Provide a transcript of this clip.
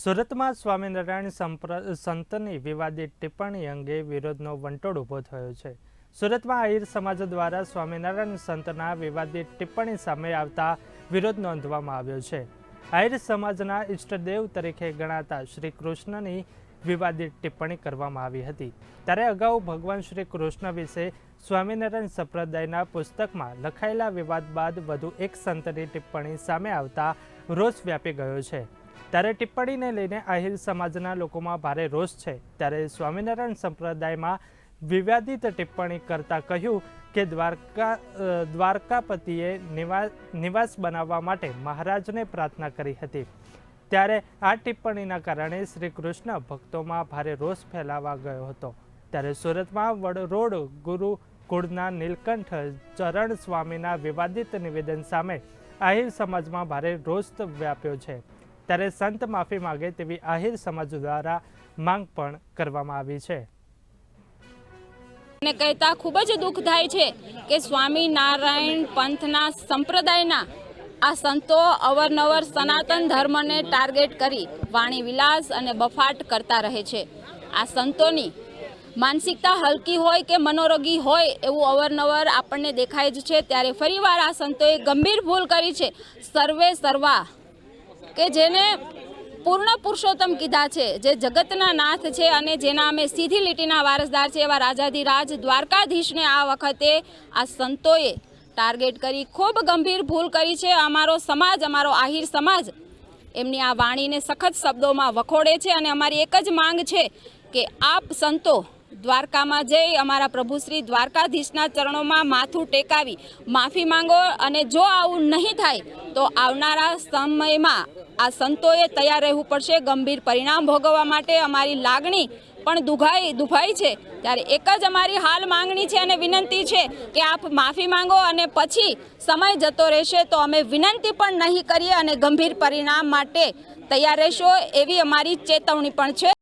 સુરતમાં સ્વામિનારાયણ સંતની વિવાદિત ટિપ્પણી અંગે વિરોધનો વંટોળ ઊભો થયો છે. સુરતમાં આહિર સમાજ દ્વારા સ્વામિનારાયણ સંતના વિવાદિત ટિપ્પણી સામે આવતા વિરોધ નોંધવામાં આવ્યો છે. આહિર સમાજના ઈષ્ટદેવ તરીકે ગણાતા શ્રી કૃષ્ણની વિવાદિત ટિપ્પણી કરવામાં આવી હતી. ત્યારે અગાઉ ભગવાન શ્રી કૃષ્ણ વિશે સ્વામિનારાયણ સંપ્રદાયના પુસ્તકમાં લખાયેલા વિવાદ બાદ વધુ એક સંતની ટિપ્પણી સામે આવતા રોષ વ્યાપી ગયો છે. ત્યારે ટિપ્પણીને લઈને આહિર સમાજના લોકોમાં ભારે રોષ છે. ત્યારે સ્વામિનારાયણ સંપ્રદાયમાં વિવાદિત ટિપ્પણી કરતા કહ્યું કે દ્વારકા દ્વારકાપતિએ નિવાસ નિવાસ બનાવવા માટે મહારાજને પ્રાર્થના કરી હતી. ત્યારે આ ટિપ્પણીના કારણે શ્રી કૃષ્ણ ભક્તોમાં ભારે રોષ ફેલાવા ગયો હતો. ત્યારે સુરતમાં વડરોડ ગુરુ કુળના નીલકંઠ ચરણ સ્વામીના વિવાદિત નિવેદન સામે આહિર સમાજમાં ભારે રોષ વ્યાપ્યો છે. ત્યારે સંત માફી માગે તેવી આહિર સમાજ દ્વારા માંગ પણ કરવામાં આવી છે. ને કહેતા ખૂબ જ દુઃખ થાય છે કે સ્વામિનારાયણ પંથના સંપ્રદાયના આ સંતો અવરનવર સનાતન ધર્મને ટાર્ગેટ કરી વાણી વિલાસ અને બફાટ કરતા રહે છે. આ સંતોની માનસિકતા હલકી હોય કે મનોરોગી હોય એવું અવરનવર આપણને દેખાય જ છે, ત્યારે ફરીવાર આ સંતોએ ગંભીર ભૂલ કરી છે. સર્વે સર્વા કે જેને પૂર્ણ પુરુષોત્તમ કીધા છે, જે જગતના નાથ છે અને જેના અમે સીધી લીટીના વારસદાર છે એવા રાજાધિરાજ દ્વારકાધીશને આ વખતે આ સંતોએ ટાર્ગેટ કરી, ખૂબ ગંભીર ભૂલ કરી છે. અમારો સમાજ, અમારો આહિર સમાજ એમની આ વાણીને સખત શબ્દોમાં વખોડે છે અને અમારી એક જ માંગ છે કે આપ સંતો દ્વારકામાં જઈ અમારા પ્રભુ શ્રી દ્વારકાધીશના ચરણોમાં માથું ટેકાવી, માફી માંગો અને જો આવું નહીં થાય, તો આવનારા સમયમાં આ સંતોએ તૈયાર રહેવું પડશે. ગંભીર પરિણામ ભોગવવા માટે અમારી લાગણી પણ દુભાઈ દુભાઈ છે. ત્યારે એક જ અમારી હાલ માંગણી છે અને વિનંતી છે કે આપ માફી માંગો અને પછી સમય જતો રહેશે તો અમે વિનંતી પણ નહીં કરીએ અને ગંભીર પરિણામ માટે તૈયાર રહેશો એવી અમારી ચેતવણી પણ છે.